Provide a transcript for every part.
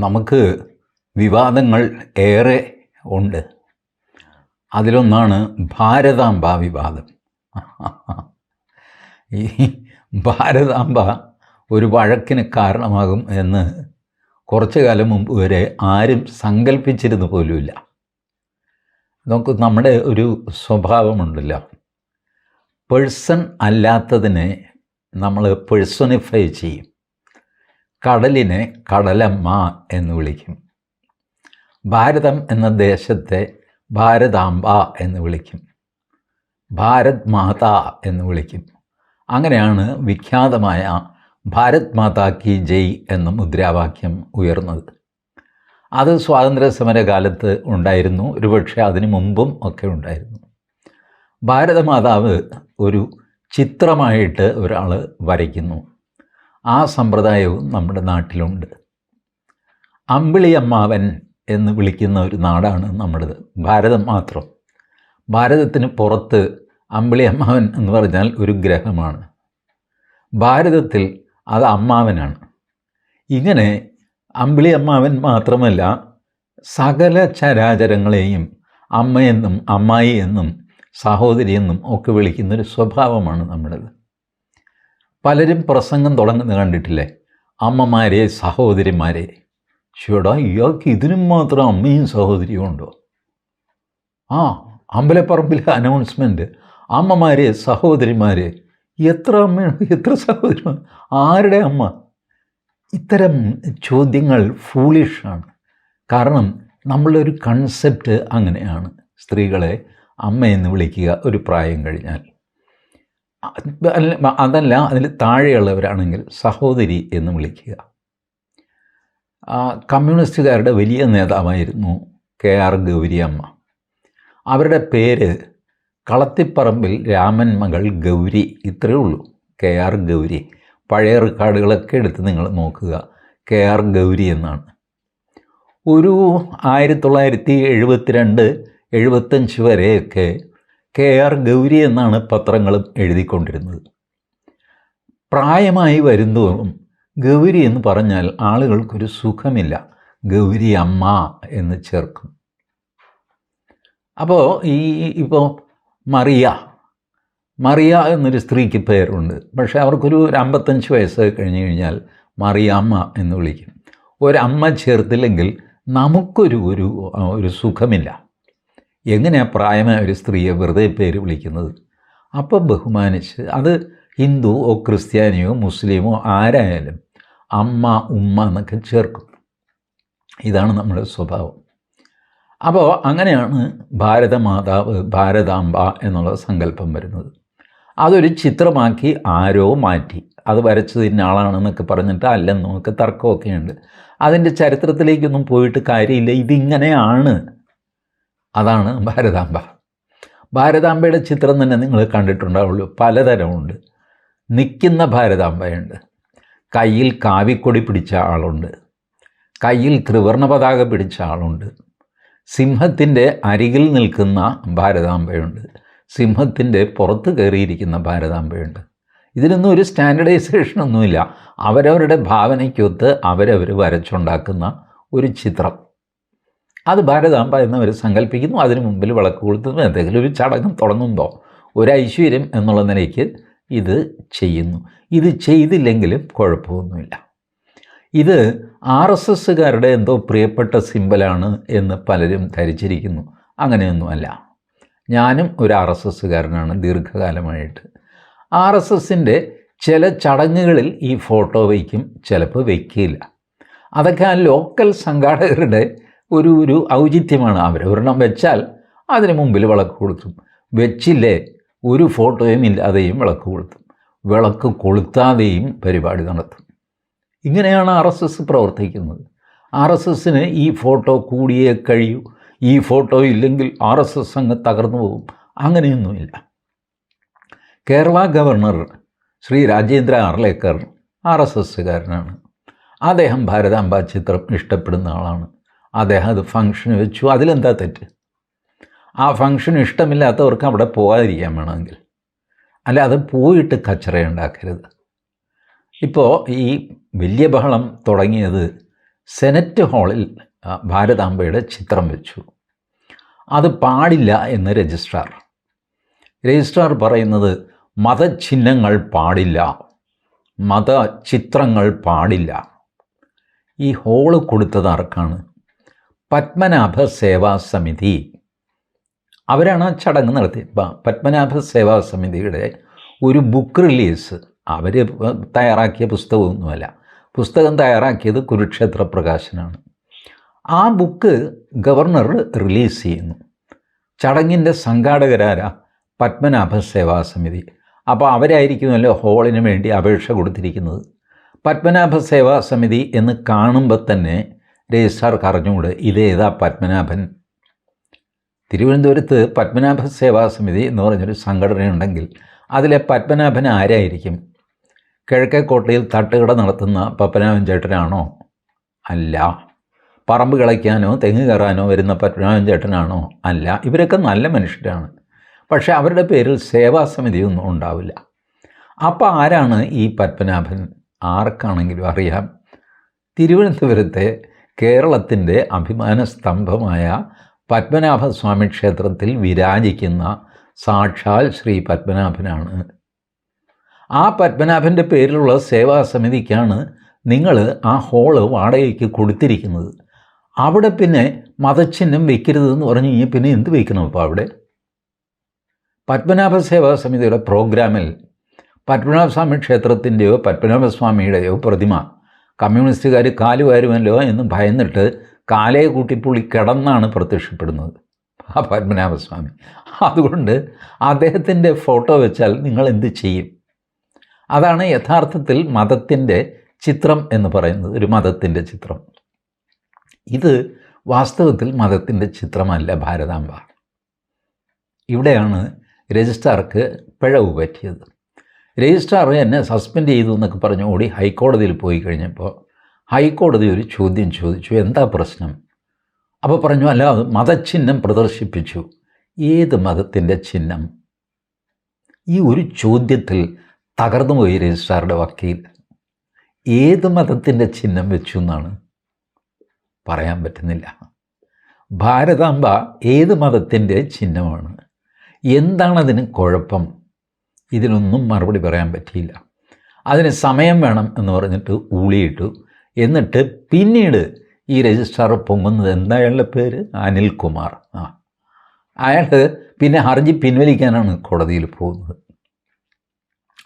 നമുക്ക് വിവാദങ്ങൾ ഏറെ ഉണ്ട്. അതിലൊന്നാണ് ഭാരതാംബ വിവാദം. ഈ ഭാരതാംബ ഒരു വഴക്കിന് കാരണമാകും എന്ന് കുറച്ചു കാലം മുമ്പ് വരെ ആരും സങ്കല്പിച്ചിരുന്നു പോലുമില്ല. നമുക്ക് നമ്മുടെ ഒരു സ്വഭാവമുണ്ടല്ലോ. പേഴ്സൺ അല്ലാത്തതിനെ നമ്മൾ പേഴ്സണിഫൈ ചെയ്യും. കടലിനെ കടലമ്മ എന്ന് വിളിക്കും. ഭാരതം എന്ന ദേശത്തെ ഭാരതാംബ എന്ന് വിളിക്കും. ഭാരത് മാത എന്ന് വിളിക്കും. അങ്ങനെയാണ് വിഖ്യാതമായ ഭാരത് മാതാ കി ജയ് എന്ന മുദ്രാവാക്യം ഉയർന്നത്. അത് സ്വാതന്ത്ര്യ സമരകാലത്ത് ഉണ്ടായിരുന്നു. ഒരുപക്ഷെ അതിനു മുമ്പും ഒക്കെ ഉണ്ടായിരുന്നു. ഭാരതമാതാവ് ഒരു ചിത്രമായിട്ട് ഒരാൾ വരയ്ക്കുന്നു. ആ സമ്പ്രദായവും നമ്മുടെ നാട്ടിലുണ്ട്. അമ്പിളി അമ്മാവൻ എന്ന് വിളിക്കുന്ന ഒരു നാടാണ് നമ്മുടേത്. ഭാരതം മാത്രം. ഭാരതത്തിന് പുറത്ത് അമ്പിളി അമ്മാവൻ എന്ന് പറഞ്ഞാൽ ഒരു ഗ്രഹമാണ്. ഭാരതത്തിൽ അത് അമ്മാവനാണ്. ഇങ്ങനെ അമ്പിളി അമ്മാവൻ മാത്രമല്ല സകല ചരാചരങ്ങളെയും അമ്മയെന്നും അമ്മായി എന്നും സഹോദരി എന്നും ഒക്കെ വിളിക്കുന്നൊരു സ്വഭാവമാണ് നമ്മുടേത്. പലരും പ്രസംഗം തുടങ്ങുന്നത് കണ്ടിട്ടില്ലേ? അമ്മമാരെ സഹോദരിമാരെ. ചേടാ ഇയാൾക്ക് ഇതിനും മാത്രം അമ്മയും സഹോദരിയും ഉണ്ടോ? ആ അമ്പലപ്പറമ്പിലെ അനൗൺസ്മെന്റ് അമ്മമാരെ സഹോദരിമാരെ. എത്ര അമ്മയാണ്? എത്ര സഹോദരിമാർ? ആരുടെ അമ്മ? ഇത്തരം ചോദ്യങ്ങൾ ഫൂളിഷാണ് കാരണം നമ്മളുടെ ഒരു കൺസെപ്റ്റ് അങ്ങനെയാണ്. സ്ത്രീകളെ അമ്മയെന്ന് വിളിക്കുക ഒരു പ്രായം കഴിഞ്ഞാൽ. അതല്ല അതിൽ താഴെയുള്ളവരാണെങ്കിൽ സഹോദരി എന്ന് വിളിക്കുക. കമ്മ്യൂണിസ്റ്റുകാരുടെ വലിയ നേതാവായിരുന്നു കെ ആർ ഗൗരിയമ്മ. അവരുടെ പേര് കളത്തിപ്പറമ്പിൽ രാമൻ മകൾ ഗൗരി ഇത്രയേ ഉള്ളൂ. K R Gauri. പഴയ റെക്കോർഡുകളൊക്കെ എടുത്ത് നിങ്ങൾ നോക്കുക. കെ ആർ ഗൗരി എന്നാണ്. ഒരു ആയിരത്തി തൊള്ളായിരത്തി എഴുപത്തിരണ്ട് എഴുപത്തഞ്ച് വരെയൊക്കെ കെ ആർ ഗൗരി എന്നാണ് പത്രങ്ങളും എഴുതിക്കൊണ്ടിരുന്നത്. പ്രായമായി വരുന്തോറും ഗൗരി എന്ന് പറഞ്ഞാൽ ആളുകൾക്കൊരു സുഖമില്ല. ഗൗരി അമ്മ എന്ന് ചേർക്കും. അപ്പോൾ ഈ ഇപ്പോൾ മറിയ മറിയ എന്നൊരു സ്ത്രീക്ക് പേരുണ്ട്. പക്ഷേ അവർക്കൊരു ഒരു അമ്പത്തഞ്ച് വയസ്സ് കഴിഞ്ഞ് കഴിഞ്ഞാൽ മറിയാമ്മ എന്ന് വിളിക്കും. ഒരമ്മ ചേർത്തില്ലെങ്കിൽ നമുക്കൊരു ഒരു ഒരു സുഖമില്ല. എങ്ങനെയാണ് പ്രായമായ ഒരു സ്ത്രീയെ വെറുതെ പേര് വിളിക്കുന്നത്? അപ്പോൾ ബഹുമാനിച്ച് അത് ഹിന്ദുവോ ക്രിസ്ത്യാനിയോ മുസ്ലിമോ ആരായാലും അമ്മ ഉമ്മ എന്നൊക്കെ ചേർക്കും. ഇതാണ് നമ്മുടെ സ്വഭാവം. അപ്പോൾ അങ്ങനെയാണ് ഭാരതമാതാവ് ഭാരതാംബ എന്നുള്ള സങ്കല്പം വരുന്നത്. അതൊരു ചിത്രമാക്കി ആരോ മാറ്റി. അത് വരച്ചത് ഇന്ന ആളാണെന്നൊക്കെ പറഞ്ഞിട്ട് അല്ലെന്നൊക്കെ തർക്കമൊക്കെയുണ്ട്. അതിന്റെ ചരിത്രത്തിലേക്കൊന്നും പോയിട്ട് കാര്യമില്ല. ഇതിങ്ങനെയാണ്. അതാണ് ഭാരതാംബ. ഭാരതാംബയുടെ ചിത്രം തന്നെ നിങ്ങൾ കണ്ടിട്ടുണ്ടാവുള്ളൂ. പലതരമുണ്ട്. നിൽക്കുന്ന ഭാരതാംബയുണ്ട്. കയ്യിൽ കാവിക്കൊടി പിടിച്ച ആളുണ്ട്. കയ്യിൽ ത്രിവർണ പതാക പിടിച്ച ആളുണ്ട്. സിംഹത്തിന്റെ അരികിൽ നിൽക്കുന്ന ഭാരതാംബയുണ്ട്. സിംഹത്തിന്റെ പുറത്ത് കയറിയിരിക്കുന്ന ഭാരതാംബയുണ്ട്. ഇതിനൊന്നും ഒരു സ്റ്റാൻഡർഡൈസേഷൻ ഒന്നുമില്ല അവരവരുടെ ഭാവനയ്ക്കൊത്ത് അവരവർ വരച്ചുണ്ടാക്കുന്ന ഒരു ചിത്രം. അത് ഭാരതാംബ എന്നവർ സങ്കല്പിക്കുന്നു അതിനു മുമ്പിൽ വിളക്ക് കൊളുത്തുന്നു. എന്തെങ്കിലും ഒരു ചടങ്ങ് തുടങ്ങുമ്പോൾ ഒരു ഐശ്വര്യം എന്നുള്ള നിലയ്ക്ക് ഇത് ചെയ്യുന്നു. ഇത് ചെയ്തില്ലെങ്കിലും കുഴപ്പമൊന്നുമില്ല. ഇത് ആർ എസ് എസ്സുകാരുടെ എന്തോ പ്രിയപ്പെട്ട സിമ്പലാണ് എന്ന് പലരും ധരിച്ചിരിക്കുന്നു. അങ്ങനെയൊന്നുമല്ല. ഞാനും ഒരു ആർ എസ് എസ്സുകാരനാണ് ദീർഘകാലമായിട്ട്. ആർ എസ് എസിന്റെ ചില ചടങ്ങുകളിൽ ഈ ഫോട്ടോ വയ്ക്കും. ചിലപ്പോൾ വയ്ക്കില്ല. അതൊക്കെ ആ ലോക്കൽ സംഘാടകരുടെ ഒരു ഒരു ഔചിത്യമാണ് അവരൊരെണ്ണം വെച്ചാൽ അതിന് മുമ്പിൽ വിളക്ക് കൊളുത്തും. വെച്ചില്ലേ ഒരു ഫോട്ടോയും ഇല്ലാതെയും വിളക്ക് കൊളുത്തും. വിളക്ക് കൊളുത്താതെയും പരിപാടി നടത്തും. ഇങ്ങനെയാണ് ആർ എസ് എസ് പ്രവർത്തിക്കുന്നത്. ആർ എസ് എസിന് ഈ ഫോട്ടോ കൂടിയേ കഴിയൂ. ഈ ഫോട്ടോ ഇല്ലെങ്കിൽ ആർ എസ് എസ് അങ്ങ് തകർന്നു പോകും. അങ്ങനെയൊന്നുമില്ല. Kerala governor Shri Rajendra Arlekar R S എസ്സുകാരനാണ്. അദ്ദേഹം ഭാരതാംബ ചിത്രം ഇഷ്ടപ്പെടുന്ന ആളാണ്. അദ്ദേഹം അത് ഫംഗ്ഷന് വെച്ചു. അതിലെന്താ തെറ്റ്? ആ ഫംഗ്ഷൻ ഇഷ്ടമില്ലാത്തവർക്ക് അവിടെ പോകാതിരിക്കാൻ വേണമെങ്കിൽ. അല്ല അത് പോയിട്ട് കച്ചറ ഉണ്ടാക്കരുത്. ഇപ്പോൾ ഈ വലിയ ബഹളം തുടങ്ങിയത് സെനറ്റ് ഹാളിൽ ഭാരതാംബയുടെ ചിത്രം വെച്ചു. അത് പാടില്ല എന്ന് രജിസ്ട്രാർ. രജിസ്ട്രാർ പറയുന്നത് മതചിഹ്നങ്ങൾ പാടില്ല. മതചിത്രങ്ങൾ പാടില്ല. ഈ ഹോൾ കൊടുത്തത് ആർക്കാണ്? പത്മനാഭ സേവാ സമിതി അവരാണ് ചടങ്ങ് നടത്തി പത്മനാഭ സേവാ സമിതിയുടെ ഒരു ബുക്ക് റിലീസ് അവർ തയ്യാറാക്കിയ പുസ്തകമൊന്നുമല്ല. പുസ്തകം തയ്യാറാക്കിയത് കുരുക്ഷേത്ര പ്രകാശനാണ്. ആ ബുക്ക് ഗവർണർ റിലീസ് ചെയ്യുന്നു. ചടങ്ങിന്റെ സംഘാടകരാരാ പത്മനാഭ സേവാ സമിതി അപ്പോൾ അവരായിരിക്കുമല്ലോ ഹോളിന് വേണ്ടി അപേക്ഷ കൊടുത്തിരിക്കുന്നത്. പത്മനാഭ സേവാ സമിതി എന്ന് കാണുമ്പോൾ തന്നെ രജിസ്ട്രാർക്ക് അറിഞ്ഞുകൂടെ ഇതേതാ പത്മനാഭൻ? തിരുവനന്തപുരത്ത് പത്മനാഭ സേവാ സമിതി എന്ന് പറഞ്ഞൊരു സംഘടനയുണ്ടെങ്കിൽ അതിലെ പത്മനാഭൻ ആരായിരിക്കും? കിഴക്കേക്കോട്ടയിൽ തട്ടുകട നടത്തുന്ന പത്മനാഭൻ ചേട്ടനാണോ? അല്ല. പറമ്പ് കിളയ്ക്കാനോ തെങ്ങ് കയറാനോ വരുന്ന പത്മനാഭൻ ചേട്ടനാണോ? അല്ല. ഇവരൊക്കെ നല്ല മനുഷ്യരാണ്. പക്ഷേ അവരുടെ പേരിൽ സേവാ സേവാസമിതിയൊന്നും ഉണ്ടാവില്ല. അപ്പോൾ ആരാണ് ഈ പത്മനാഭൻ? ആർക്കാണെങ്കിലും അറിയാം. തിരുവനന്തപുരത്തെ കേരളത്തിന്റെ അഭിമാന സ്തംഭമായ പത്മനാഭസ്വാമി ക്ഷേത്രത്തിൽ വിരാജിക്കുന്ന സാക്ഷാൽ ശ്രീ പത്മനാഭനാണ്. ആ പത്മനാഭന്റെ പേരിലുള്ള സേവാ സമിതിക്കാണ് നിങ്ങൾ ആ ഹോൾ വാടകയ്ക്ക് കൊടുത്തിരിക്കുന്നത്. അവിടെ പിന്നെ മതചിഹ്നം വെക്കരുതെന്ന് പറഞ്ഞു കഴിഞ്ഞാൽ പിന്നെ എന്ത് വയ്ക്കണം അപ്പോൾ അവിടെ? പത്മനാഭ സേവാ സമിതിയുടെ പ്രോഗ്രാമിൽ പത്മനാഭസ്വാമി ക്ഷേത്രത്തിന്റെയോ പത്മനാഭസ്വാമിയുടെയോ പ്രതിമ കമ്മ്യൂണിസ്റ്റുകാർ കാലുവാരുമല്ലോ എന്ന് ഭയന്നിട്ട് കാലയെ കൂട്ടിപ്പുള്ളി കിടന്നാണ് പ്രത്യക്ഷപ്പെടുന്നത്. ആ പത്മനാഭസ്വാമി. അതുകൊണ്ട് അദ്ദേഹത്തിന്റെ ഫോട്ടോ വെച്ചാൽ നിങ്ങൾ എന്ത് ചെയ്യും? അതാണ് യഥാർത്ഥത്തിൽ മതത്തിന്റെ ചിത്രം എന്ന് പറയുന്നത് ഒരു മതത്തിന്റെ ചിത്രം. ഇത് വാസ്തവത്തിൽ മതത്തിന്റെ ചിത്രമല്ല ഭാരതാംബ. ഇവിടെയാണ് രജിസ്ട്രാർക്ക് പിഴവ് പറ്റിയത്. രജിസ്ട്രാർ എന്നെ സസ്പെൻഡ് ചെയ്തു എന്നൊക്കെ പറഞ്ഞ് ഓടി ഹൈക്കോടതിയിൽ പോയി കഴിഞ്ഞപ്പോൾ ഹൈക്കോടതി ഒരു ചോദ്യം ചോദിച്ചു എന്താ പ്രശ്നം? അപ്പോൾ പറഞ്ഞു അല്ല മതചിഹ്നം പ്രദർശിപ്പിച്ചു. ഏത് മതത്തിന്റെ ചിഹ്നം? ഈ ഒരു ചോദ്യത്തിൽ തകർന്നുപോയി രജിസ്ട്രാറുടെ വക്കീൽ. ഏത് മതത്തിന്റെ ചിഹ്നം വെച്ചു എന്നാണ്? പറയാൻ പറ്റുന്നില്ല. ഭാരതാംബ ഏത് മതത്തിന്റെ ചിഹ്നമാണ്? എന്താണതിന് കുഴപ്പം? ഇതിനൊന്നും മറുപടി പറയാൻ പറ്റിയില്ല. അതിന് സമയം വേണം എന്ന് പറഞ്ഞിട്ട് ഊളിയിട്ടു. എന്നിട്ട് പിന്നീട് ഈ രജിസ്ട്രാർ പൊങ്ങുന്നത് എന്താ അയാളുടെ പേര്? അനിൽകുമാർ. ആ. അയാൾ പിന്നെ ഹർജി പിൻവലിക്കാനാണ് കോടതിയിൽ പോകുന്നത്.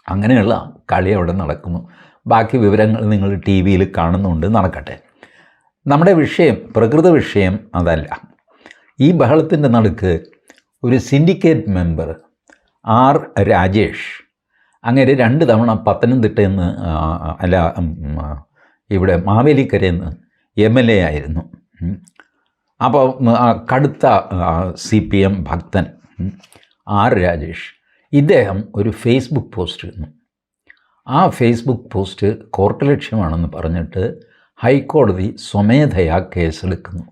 അങ്ങനെയുള്ള കളി അവിടെ നടക്കുന്നു. ബാക്കി വിവരങ്ങൾ നിങ്ങൾ ടി വിയിൽ കാണുന്നുണ്ട്. നടക്കട്ടെ. നമ്മുടെ വിഷയം പ്രകൃത വിഷയം അതല്ല. ഈ ബഹളത്തിന്റെ നടുക്ക് ഒരു സിൻഡിക്കേറ്റ് മെമ്പർ ആർ രാജേഷ്. അങ്ങനെ രണ്ട് തവണ പത്തനംതിട്ടയിൽ നിന്ന് അല്ല ഇവിടെ മാവേലിക്കരയിൽ നിന്ന് എം എൽ എ ആയിരുന്നു അപ്പോൾ കടുത്ത സി പി എം ഭക്തൻ ആർ രാജേഷ്. ഇദ്ദേഹം ഒരു ഫേസ്ബുക്ക് പോസ്റ്റ് ഇടുന്നു. ആ ഫേസ്ബുക്ക് പോസ്റ്റ് കോർട്ട് ലക്ഷ്യമാണെന്ന് പറഞ്ഞിട്ട് ഹൈക്കോടതി സ്വമേധയാ കേസെടുക്കുന്നു.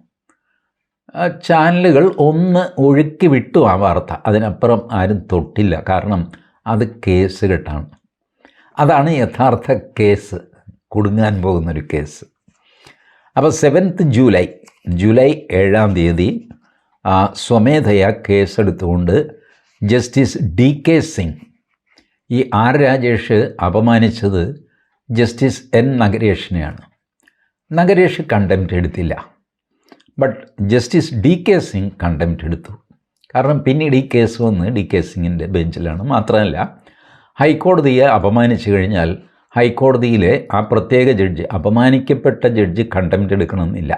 ചാനലുകൾ ഒന്ന് ഒഴുക്കി വിട്ടു ആ വാർത്ത. അതിനപ്പുറം ആരും തൊട്ടില്ല. കാരണം അത് കേസ് കെട്ടാണ് അതാണ് യഥാർത്ഥ കേസ്. കുടുങ്ങാൻ പോകുന്നൊരു കേസ്. അപ്പോൾ സെവൻത്ത് ജൂലൈ ജൂലൈ ഏഴാം തീയതി സ്വമേധയാ കേസെടുത്തുകൊണ്ട് ജസ്റ്റിസ് ഡി കെ സിംഗ് ഈ ആർ രാജേഷ് അപമാനിച്ചത് ജസ്റ്റിസ് എൻ നഗരേഷിനെയാണ്. നഗരേഷ് കണ്ടംപ്റ്റ് എടുത്തില്ല. But justice D K Singh contempt എടുത്തു. കാരണം പിന്നീട് ഈ കേസ് വന്ന് ഡി കെ സിംഗിന്റെ ബെഞ്ചിലാണ് മാത്രമല്ല ഹൈക്കോടതിയെ അപമാനിച്ചു കഴിഞ്ഞാൽ ഹൈക്കോടതിയിലെ ആ പ്രത്യേക ജഡ്ജി അപമാനിക്കപ്പെട്ട ജഡ്ജി കണ്ടംപ്റ്റ് എടുക്കണമെന്നില്ല.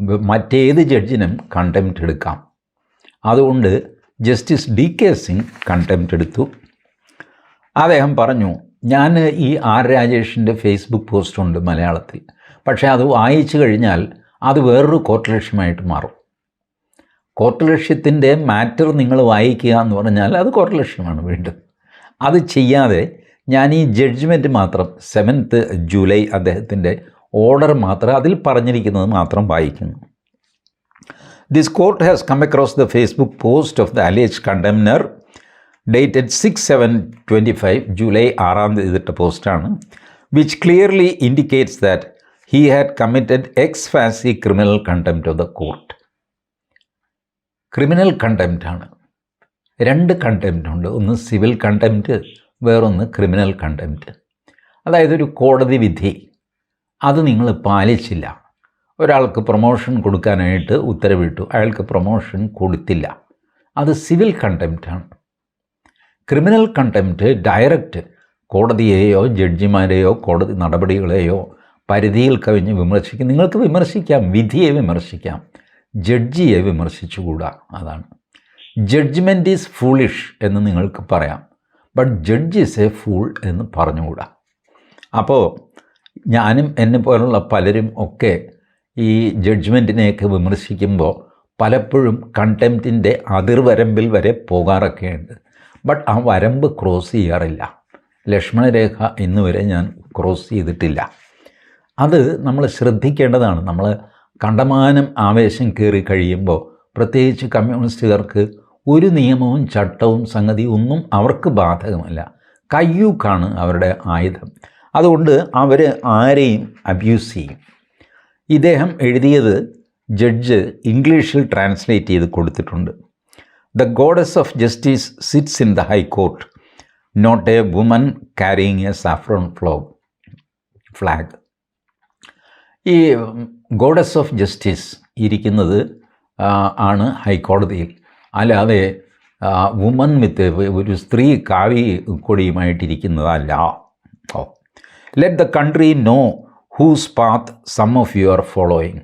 മറ്റേത് ജഡ്ജിനും കണ്ടംപ്റ്റ് എടുക്കാം. അതുകൊണ്ട് justice D K Singh contempt എടുത്തു. അദ്ദേഹം പറഞ്ഞു ഞാൻ ഈ ആർ രാജേഷിന്റെ ഫേസ്ബുക്ക് പോസ്റ്റുണ്ട് മലയാളത്തിൽ. പക്ഷേ അത് വായിച്ചു കഴിഞ്ഞാൽ അത് വേറൊരു കോർട്ട് ലക്ഷ്യമായിട്ട് മാറും. കോർട്ട് ലക്ഷ്യത്തിന്റെ മാറ്റർ നിങ്ങൾ വായിക്കുക എന്ന് പറഞ്ഞാൽ അത് കോർട്ട് ലക്ഷ്യമാണ് വീണ്ടും. അത് ചെയ്യാതെ ഞാൻ ഈ ജഡ്ജ്മെന്റ് മാത്രം സെവൻത്ത് ജൂലൈ അദ്ദേഹത്തിന്റെ ഓർഡർ മാത്രം അതിൽ പറഞ്ഞിരിക്കുന്നത് മാത്രം വായിക്കുന്നു. This court has come across the Facebook post of the alleged contemnor dated six seven twenty five July ആറാം തീയതി ഇട്ട പോസ്റ്റാണ് which clearly indicates that he had committed ex facie criminal contempt of the court criminal contempt ആണ്. രണ്ട് contempt ഉണ്ട്. ഒന്ന് civil contempt വേറൊന്ന് criminal contempt അതായത് ഒരു കോടതി വിധി. അത് നിങ്ങൾ പാലിച്ചില്ല. ഒരാൾക്ക് പ്രൊമോഷൻ കൊടുക്കാനായിട്ട് ഉത്തരവിട്ടു. അയാൾക്ക് പ്രൊമോഷൻ കൊടുത്തില്ല. അത് സിവിൽ കണ്ടംപ്റ്റാണ് ക്രിമിനൽ കണ്ടംപ്റ്റ് ഡയറക്റ്റ് കോടതിയെയോ ജഡ്ജിമാരെയോ കോടതി നടപടികളെയോ പരിധിയിൽ കവിഞ്ഞ് വിമർശിക്കും. നിങ്ങൾക്ക് വിമർശിക്കാം വിധിയെ വിമർശിക്കാം ജഡ്ജിയെ വിമർശിച്ചുകൂടാ. അതാണ്. ജഡ്ജ്മെന്റ് ഈസ് ഫൂളിഷ് എന്ന് നിങ്ങൾക്ക് പറയാം. But judge is a fool എന്ന് പറഞ്ഞുകൂടാ. അപ്പോൾ ഞാനും എന്നെ പോലുള്ള പലരും ഒക്കെ ഈ ജഡ്ജ്മെന്റിനെയൊക്കെ വിമർശിക്കുമ്പോൾ പലപ്പോഴും കണ്ടംപ്റ്റിന്റെ അതിർവരമ്പിൽ വരെ പോകാറൊക്കെയുണ്ട്. ബട്ട് ആ വരമ്പ് ക്രോസ് ചെയ്യാറില്ല. ലക്ഷ്മണരേഖ ഇന്നുവരെ ഞാൻ ക്രോസ് ചെയ്തിട്ടില്ല. അത് നമ്മൾ ശ്രദ്ധിക്കേണ്ടതാണ്. നമ്മൾ കണ്ടമാനം ആവേശം കയറി കഴിയുമ്പോൾ പ്രത്യേകിച്ച് കമ്മ്യൂണിസ്റ്റുകാർക്ക് ഒരു നിയമവും ചട്ടവും സംഗതി ഒന്നും അവർക്ക് ബാധകമല്ല. കയ്യൂക്കാണ് അവരുടെ ആയുധം. അതുകൊണ്ട് അവർ ആരെയും അബ്യൂസ് ചെയ്യും. ഇദ്ദേഹം എഴുതിയത് ജഡ്ജ് ഇംഗ്ലീഷിൽ ട്രാൻസ്ലേറ്റ് ചെയ്ത് കൊടുത്തിട്ടുണ്ട്. The goddess of justice sits in the high court not a woman carrying a saffron flow flag ഈ ഗോഡസ് ഓഫ് ജസ്റ്റിസ് ഇരിക്കുന്നത് ആണ് ഹൈക്കോടതിയിൽ. അല്ലാതെ വുമൻ വിത്ത് ഒരു സ്ത്രീ കാവി കൊടിയുമായിട്ടിരിക്കുന്നതല്ല. ഓ. Let the country know whose path some of you are following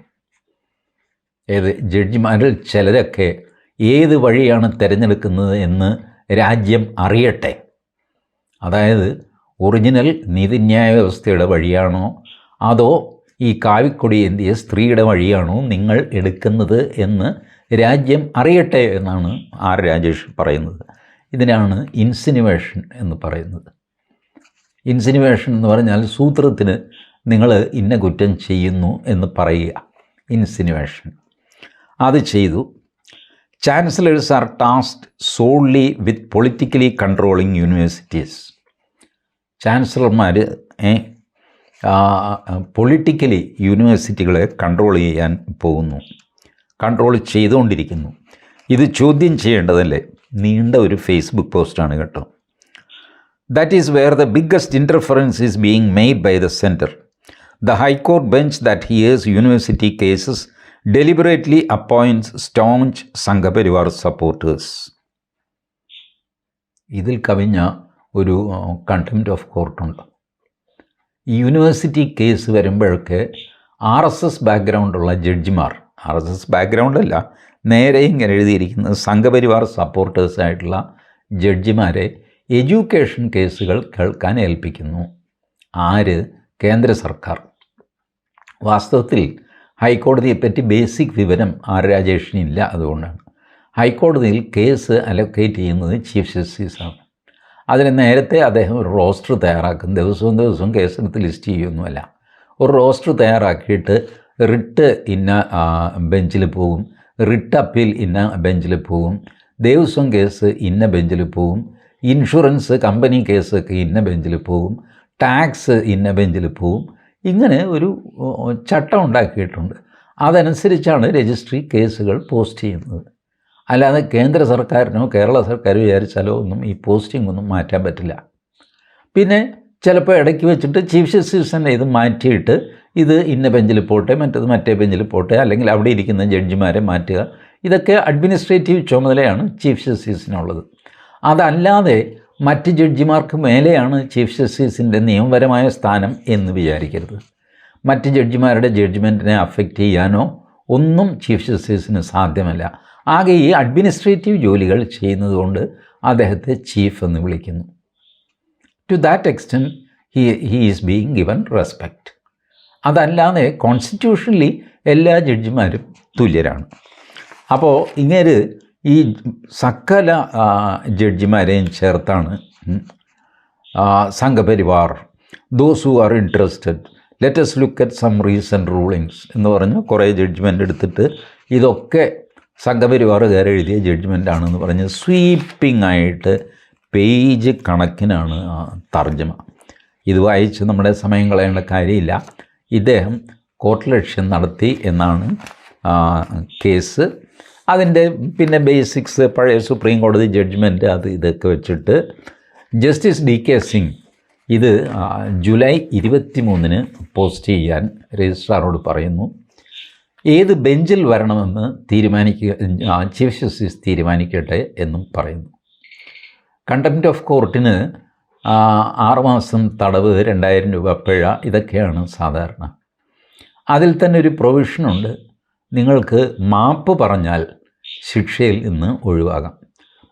ഏത് ജഡ്ജിമാരിൽ ചിലരൊക്കെ ഏത് വഴിയാണ് തിരഞ്ഞെടുക്കുന്നത് എന്ന് രാജ്യം അറിയട്ടെ. അതായത് ഒറിജിനൽ നീതിന്യായ വ്യവസ്ഥയുടെ വഴിയാണോ അതോ ഈ കാവിക്കൊടി എന്തിയ സ്ത്രീയുടെ വഴിയാണോ നിങ്ങൾ എടുക്കുന്നത് എന്ന് രാജ്യം അറിയട്ടെ എന്നാണ് ആർ രാജേഷ് പറയുന്നത്. ഇതിനാണ് ഇൻസിനുവേഷൻ എന്ന് പറയുന്നത്. ഇൻസിനുവേഷൻ എന്ന് പറഞ്ഞാൽ സൂത്രത്തിന് നിങ്ങൾ ഇന്ന കുറ്റം ചെയ്യുന്നു എന്ന് പറയുക. ഇൻസിനുവേഷൻ. അത് ചെയ്തു. Chancellors are tasked solely with politically controlling universities. ചാൻസലർമാർ politically യൂണിവേഴ്സിറ്റികളെ കൺട്രോൾ ചെയ്യാൻ പോകുന്നു. കൺട്രോൾ ചെയ്തുകൊണ്ടിരിക്കുന്നു. ഇത് ചോദ്യം ചെയ്യേണ്ടതല്ലേ? നീണ്ട ഒരു ഫേസ്ബുക്ക് പോസ്റ്റാണ് കേട്ടോ. That is where the biggest interference is being made by the centre the high court bench that hears university cases deliberately appoints staunch Sangh Parivar supporters ഇതിൽ കവിഞ്ഞ ഒരു കണ്ടംപ്റ്റ് ഓഫ് കോർട്ടുണ്ട് യൂണിവേഴ്സിറ്റി കേസ് വരുമ്പോഴൊക്കെ R S S ബാക്ക്ഗ്രൗണ്ടുള്ള ജഡ്ജിമാർ R S S ബാക്ക്ഗ്രൗണ്ടല്ല നേരെ ഇങ്ങനെ എഴുതിയിരിക്കുന്നത് സംഘപരിവാർ സപ്പോർട്ടേഴ്സായിട്ടുള്ള ജഡ്ജിമാരെ എഡ്യൂക്കേഷൻ കേസുകൾ കേൾക്കാൻ ഏൽപ്പിക്കുന്നു. ആര്? കേന്ദ്ര സർക്കാർ. വാസ്തവത്തിൽ ഹൈക്കോടതിയെപ്പറ്റി ബേസിക് വിവരം ആർ രാജേഷിനില്ല അതുകൊണ്ടാണ്. ഹൈക്കോടതിയിൽ കേസ് അലൊക്കേറ്റ് ചെയ്യുന്നത് ചീഫ് ജസ്റ്റിസാണ് അതിന് നേരത്തെ അദ്ദേഹം ഒരു റോസ്റ്റർ തയ്യാറാക്കും ദിവസവും ദിവസവും കേസെടുത്ത് ലിസ്റ്റ് ചെയ്യുമൊന്നുമല്ല ഒരു റോസ്റ്റർ തയ്യാറാക്കിയിട്ട് റിട്ട് ഇന്ന ബെഞ്ചിൽ പോകും റിട്ട് അപ്പീൽ ഇന്ന ബെഞ്ചിൽ പോകും ദേവസ്വം കേസ് ഇന്ന ബെഞ്ചിൽ പോകും ഇൻഷുറൻസ് കമ്പനി കേസൊക്കെ ഇന്ന ബെഞ്ചിൽ പോകും ടാക്സ് ഇന്ന ബെഞ്ചിൽ പോകും ഇങ്ങനെ ഒരു ചട്ടം ഉണ്ടാക്കിയിട്ടുണ്ട്. അതനുസരിച്ചാണ് രജിസ്ട്രി കേസുകൾ പോസ്റ്റ് ചെയ്യുന്നത്. അല്ലാതെ കേന്ദ്ര സർക്കാരിനോ കേരള സർക്കാർ വിചാരിച്ചാലോ ഒന്നും ഈ പോസ്റ്റിംഗ് ഒന്നും മാറ്റാൻ പറ്റില്ല. പിന്നെ ചിലപ്പോൾ ഇടയ്ക്ക് വെച്ചിട്ട് ചീഫ് ജസ്റ്റിസ് തന്നെ ഇത് മാറ്റിയിട്ട് ഇത് ഇന്ന ബെഞ്ചിൽ പോട്ടെ മറ്റത് മറ്റേ ബെഞ്ചിൽ പോട്ടെ അല്ലെങ്കിൽ അവിടെ ഇരിക്കുന്ന ജഡ്ജിമാരെ മാറ്റുക. ഇതൊക്കെ അഡ്മിനിസ്ട്രേറ്റീവ് ചുമതലയാണ് ചീഫ് ജസ്റ്റിസിനുള്ളത്. അതല്ലാതെ മറ്റ് ജഡ്ജിമാർക്ക് മേലെയാണ് ചീഫ് ജസ്റ്റിസിന്റെ നിയമപരമായ സ്ഥാനം എന്ന് വിചാരിക്കരുത്. മറ്റ് ജഡ്ജിമാരുടെ ജഡ്ജ്മെന്റിനെ അഫക്റ്റ് ചെയ്യാനോ ഒന്നും ചീഫ് ജസ്റ്റിസിന് സാധ്യമല്ല. ആകെ ഈ അഡ്മിനിസ്ട്രേറ്റീവ് ജോലികൾ ചെയ്യുന്നതുകൊണ്ട് അദ്ദേഹത്തെ ചീഫ് എന്ന് വിളിക്കുന്നു. To that extent he he is being given respect അതല്ലാതെ കോൺസ്റ്റിറ്റ്യൂഷണലി എല്ലാ ജഡ്ജിമാരും തുല്യരാണ്. അപ്പോൾ ഇങ്ങേര് ഈ സകല ജഡ്ജിമാരെയും ചേർത്താണ് Sangh Parivar. Those who are interested let's look at some recent rulings എന്ന് പറഞ്ഞ് കുറേ ജഡ്ജ്മെന്റ് എടുത്തിട്ട് ഇതൊക്കെ സംഘപരിവാറുകാർ എഴുതിയ ജഡ്ജ്മെന്റ് ആണെന്ന് പറഞ്ഞ് സ്വീപ്പിംഗ് ആയിട്ട് പേജ് കണക്കിനാണ് തർജമ. ഇത് വായിച്ച് നമ്മുടെ സമയം കളയേണ്ട കാര്യമില്ല. ഇദ്ദേഹം കോർട്ട് ലക്ഷ്യം നടത്തി എന്നാണ് കേസ് അതിന്റെ പിന്നെ ബേസിക്സ് പഴയ സുപ്രീം കോടതി ജഡ്ജ്മെന്റ് അത് ഇതൊക്കെ വെച്ചിട്ട് ജസ്റ്റിസ് ഡി കെ സിംഗ് ഇത് ജൂലൈ ഇരുപത്തി മൂന്നിന് പോസ്റ്റ് ചെയ്യാൻ രജിസ്ട്രാറോട് പറയുന്നു. ഏത് ബെഞ്ചിൽ വരണമെന്ന് തീരുമാനിക്കുക ചീഫ് ജസ്റ്റിസ് തീരുമാനിക്കട്ടെ എന്നും പറയുന്നു. കണ്ടംപ്റ്റ് ഓഫ് കോർട്ടിന് ആറുമാസം തടവ് രണ്ടായിരം രൂപ പിഴ ഇതൊക്കെയാണ് സാധാരണ. അതിൽ തന്നെ ഒരു പ്രൊവിഷനുണ്ട് നിങ്ങൾക്ക് മാപ്പ് പറഞ്ഞാൽ ശിക്ഷയിൽ നിന്ന് ഒഴിവാകാം.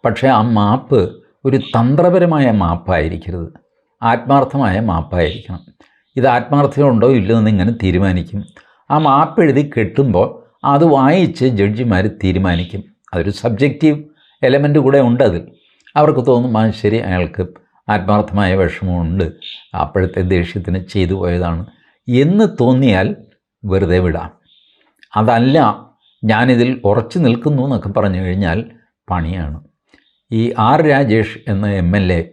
പക്ഷേ ആ മാപ്പ് ഒരു തന്ത്രപരമായ മാപ്പായിരിക്കരുത്. ആത്മാർത്ഥമായ മാപ്പായിരിക്കണം. ഇത് ആത്മാർത്ഥമുണ്ടോ ഇല്ലയോ എന്ന് ഇങ്ങനെ തീരുമാനിക്കും. ആ മാപ്പ് എഴുതി കെട്ടുമ്പോൾ അത് വായിച്ച് ജഡ്ജിമാർ തീരുമാനിക്കും. അതൊരു സബ്ജക്റ്റീവ് എലമെന്റ് കൂടെ ഉണ്ട് അതിൽ അവർക്ക് തോന്നും ആ ശരി അയാൾക്ക് ആത്മാർത്ഥമായ വിഷമമുണ്ട്. അപ്പോഴത്തെ ദേഷ്യത്തിന് ചെയ്തു പോയതാണ്. എന്ന് തോന്നിയാൽ വെറുതെ വിടാം. അതല്ല ഞാനിതിൽ ഉറച്ചു നിൽക്കുന്നു എന്നൊക്കെ പറഞ്ഞു കഴിഞ്ഞാൽ പണിയാണ്. ഈ ആർ രാജേഷ് എന്ന എം എൽ എ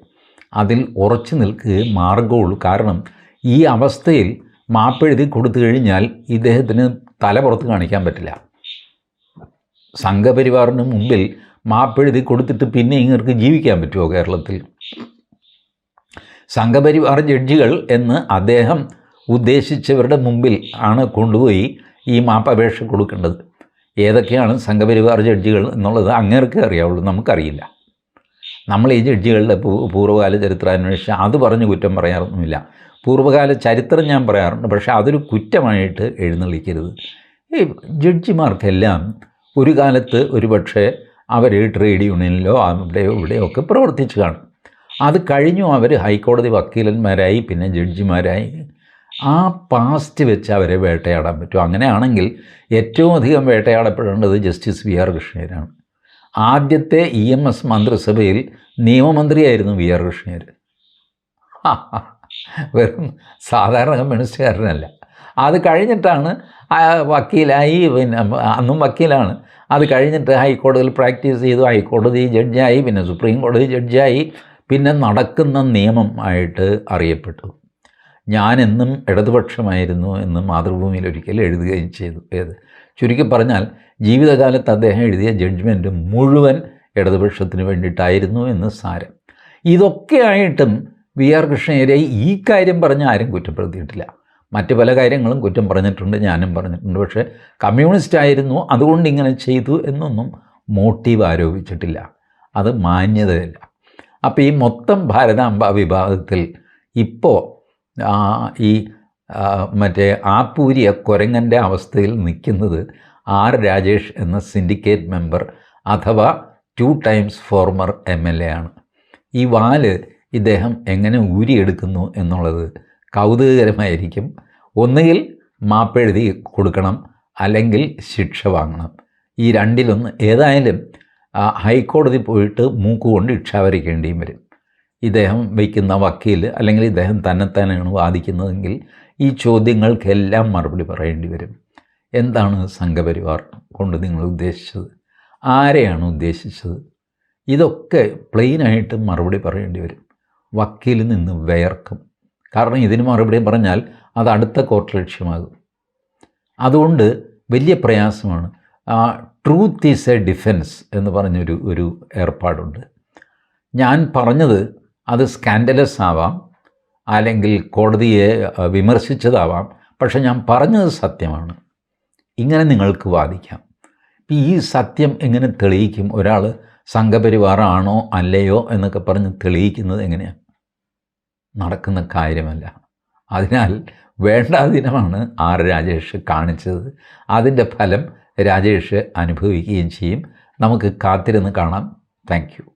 അതിൽ ഉറച്ചു നിൽക്കുകയും മാർഗമുള്ളൂ കാരണം ഈ അവസ്ഥയിൽ മാപ്പെഴുതി കൊടുത്തു കഴിഞ്ഞാൽ ഇദ്ദേഹത്തിന് തല പുറത്ത് കാണിക്കാൻ പറ്റില്ല. സംഘപരിവാറിന് മുമ്പിൽ മാപ്പെഴുതി കൊടുത്തിട്ട് പിന്നെ ഇങ്ങർക്ക് ജീവിക്കാൻ പറ്റുമോ കേരളത്തിൽ? സംഘപരിവാർ ജഡ്ജികൾ എന്ന് അദ്ദേഹം ഉദ്ദേശിച്ചവരുടെ മുമ്പിൽ ആണ് കൊണ്ടുപോയി ഈ മാപ്പപേക്ഷ കൊടുക്കേണ്ടത്. ഏതൊക്കെയാണ് സംഘപരിവാർ ജഡ്ജികൾ എന്നുള്ളത് അങ്ങേർക്ക് അറിയാവുള്ളൂ നമുക്കറിയില്ല. നമ്മൾ ഈ ജഡ്ജികളുടെ പൂർവകാല ചരിത്രാന്വേഷിച്ച് അത് പറഞ്ഞ് കുറ്റം പറയാറൊന്നുമില്ല. പൂർവകാല ചരിത്രം ഞാൻ പറയാറുണ്ട്. പക്ഷേ അതൊരു കുറ്റമായിട്ട് എഴുന്നള്ളിക്കരുത്. ഈ ജഡ്ജിമാർക്കെല്ലാം ഒരു കാലത്ത് ഒരു പക്ഷേ അവർ ട്രേഡ് യൂണിയനിലോ അവിടെയോ ഇവിടെയോ ഒക്കെ പ്രവർത്തിച്ചു കാണും. അത് കഴിഞ്ഞു അവർ ഹൈക്കോടതി വക്കീലന്മാരായി പിന്നെ ജഡ്ജിമാരായി. ആ പാസ്റ്റ് വെച്ച് അവരെ വേട്ടയാടാൻ പറ്റും. അങ്ങനെയാണെങ്കിൽ ഏറ്റവും അധികം വേട്ടയാടപ്പെടേണ്ടത് ജസ്റ്റിസ് വി ആർ കൃഷ്ണയ്യരാണ് ആദ്യത്തെ ഇ എം എസ് മന്ത്രിസഭയിൽ നിയമമന്ത്രിയായിരുന്നു വി ആർ കൃഷ്ണയ്യർ വെറും സാധാരണ കമ്മ്യൂണിസ്റ്റുകാരനല്ല. അത് കഴിഞ്ഞിട്ടാണ് വക്കീലായി പിന്നെ അന്നും വക്കീലാണ്. അത് കഴിഞ്ഞിട്ട് ഹൈക്കോടതിയിൽ പ്രാക്ടീസ് ചെയ്തു. ഹൈക്കോടതി ജഡ്ജായി പിന്നെ സുപ്രീം കോടതി ജഡ്ജായി. പിന്നെ നടക്കുന്ന നിയമം ആയിട്ട് അറിയപ്പെട്ടു. ഞാനെന്നും ഇടതുപക്ഷമായിരുന്നു എന്ന് മാതൃഭൂമിയിൽ ഒരിക്കൽ എഴുതുകയും ചെയ്തു. ഏത്? ചുരുക്കി പറഞ്ഞാൽ ജീവിതകാലത്ത് അദ്ദേഹം എഴുതിയ ജഡ്ജ്മെന്റ് മുഴുവൻ ഇടതുപക്ഷത്തിന് വേണ്ടിയിട്ടായിരുന്നു എന്ന് സാരം. ഇതൊക്കെ ആയിട്ടും വി ആർ കൃഷ്ണയ്യരെ ഈ കാര്യം പറഞ്ഞ് ആരും കുറ്റപ്പെടുത്തിയിട്ടില്ല മറ്റ് പല കാര്യങ്ങളും കുറ്റം പറഞ്ഞിട്ടുണ്ട് ഞാനും പറഞ്ഞിട്ടുണ്ട്. പക്ഷേ കമ്മ്യൂണിസ്റ്റ് ആയിരുന്നു അതുകൊണ്ട് ഇങ്ങനെ ചെയ്തു എന്നൊന്നും മോട്ടീവ് ആരോപിച്ചിട്ടില്ല. അത് മാന്യതയല്ല. അപ്പോൾ ഈ മൊത്തം ഭാരതാംബ വിഭാഗത്തിൽ ഇപ്പോൾ ഈ മറ്റേ ആപ്പൂരിയ കുരങ്ങന്റെ അവസ്ഥയിൽ നിൽക്കുന്നത് ആർ രാജേഷ് എന്ന സിൻഡിക്കേറ്റ് മെമ്പർ അഥവാ two times former M L A ആണ്. ഈ വാൽ ഇദ്ദേഹം എങ്ങനെ ഊരിയെടുക്കുന്നു എന്നുള്ളത് കൗതുകകരമായിരിക്കും. ഒന്നുകിൽ മാപ്പെഴുതി കൊടുക്കണം അല്ലെങ്കിൽ ശിക്ഷ വാങ്ങണം. ഈ രണ്ടിലൊന്ന് ഏതായാലും ഹൈക്കോടതി പോയിട്ട് മൂക്കുകൊണ്ട് ഇക്ഷ വരയ്ക്കേണ്ടിയും വരും. ഇദ്ദേഹം വയ്ക്കുന്ന വക്കീൽ അല്ലെങ്കിൽ ഇദ്ദേഹം തന്നെത്താനാണ് വാദിക്കുന്നതെങ്കിൽ ഈ ചോദ്യങ്ങൾക്കെല്ലാം മറുപടി പറയേണ്ടി വരും. എന്താണ് സംഘപരിവാർ കൊണ്ട് നിങ്ങൾ ഉദ്ദേശിച്ചത്? ആരെയാണ് ഉദ്ദേശിച്ചത്? ഇതൊക്കെ പ്ലെയിനായിട്ട് മറുപടി പറയേണ്ടി വരും. വക്കീലിൽ നിന്ന് വിയർക്കും. കാരണം ഇതിന് മറുപടി പറഞ്ഞാൽ അത് അടുത്ത കോർട്ട് ലക്ഷ്യമാകും. അതുകൊണ്ട് വലിയ പ്രയാസമാണ്. ട്രൂത്ത് ഈസ് എ ഡിഫെൻസ് എന്ന് പറഞ്ഞൊരു ഒരു ഏർപ്പാടുണ്ട്. ഞാൻ പറഞ്ഞത് അത് സ്കാൻഡലസ് ആവാം. അല്ലെങ്കിൽ കോടതിയെ വിമർശിച്ചതാവാം. പക്ഷെ ഞാൻ പറഞ്ഞത് സത്യമാണ്. ഇങ്ങനെ നിങ്ങൾക്ക് വാദിക്കാം. ഈ സത്യം എങ്ങനെ തെളിയിക്കും? ഒരാൾ സംഘപരിവാറാണോ അല്ലയോ എന്നൊക്കെ പറഞ്ഞ് തെളിയിക്കുന്നത് എങ്ങനെയാണ് നടക്കുന്ന കാര്യമല്ല. അതിനാൽ വേണ്ടാദിനമാണ് ആർ രാജേഷ് കാണിച്ചത്. അതിന്റെ ഫലം രാജേഷ് അനുഭവിക്കുകയും ചെയ്യും. നമുക്ക് കാത്തിരുന്ന് കാണാം. താങ്ക്